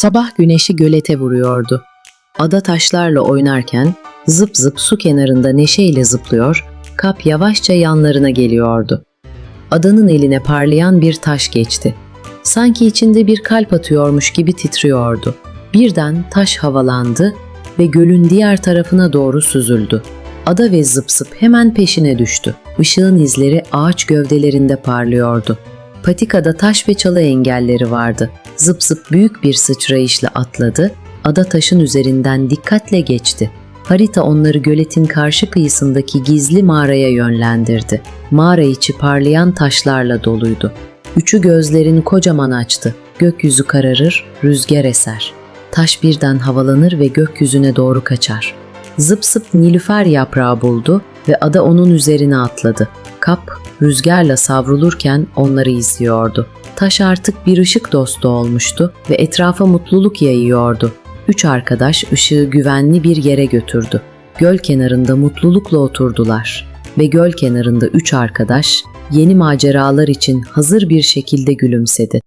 Sabah güneşi gölete vuruyordu. Ada taşlarla oynarken zıp zıp su kenarında neşeyle zıplıyor, kap yavaşça yanlarına geliyordu. Adanın eline parlayan bir taş geçti. Sanki içinde bir kalp atıyormuş gibi titriyordu. Birden taş havalandı ve gölün diğer tarafına doğru süzüldü. Ada ve zıp zıp hemen peşine düştü. Işığın izleri ağaç gövdelerinde parlıyordu. Patikada taş ve çalı engelleri vardı. Zıp zıp büyük bir sıçrayışla atladı, ada taşın üzerinden dikkatle geçti. Harita onları göletin karşı kıyısındaki gizli mağaraya yönlendirdi. Mağara içi parlayan taşlarla doluydu. Üçü gözlerini kocaman açtı. Gökyüzü kararır, rüzgar eser. Taş birden havalanır ve gökyüzüne doğru kaçar. Zıp zıp nilüfer yaprağı buldu ve ada onun üzerine atladı. Kap rüzgarla savrulurken onları izliyordu. Taş artık bir ışık dostu olmuştu ve etrafa mutluluk yayıyordu. Üç arkadaş ışığı güvenli bir yere götürdü. Göl kenarında mutlulukla oturdular ve göl kenarında üç arkadaş yeni maceralar için hazır bir şekilde gülümsedi.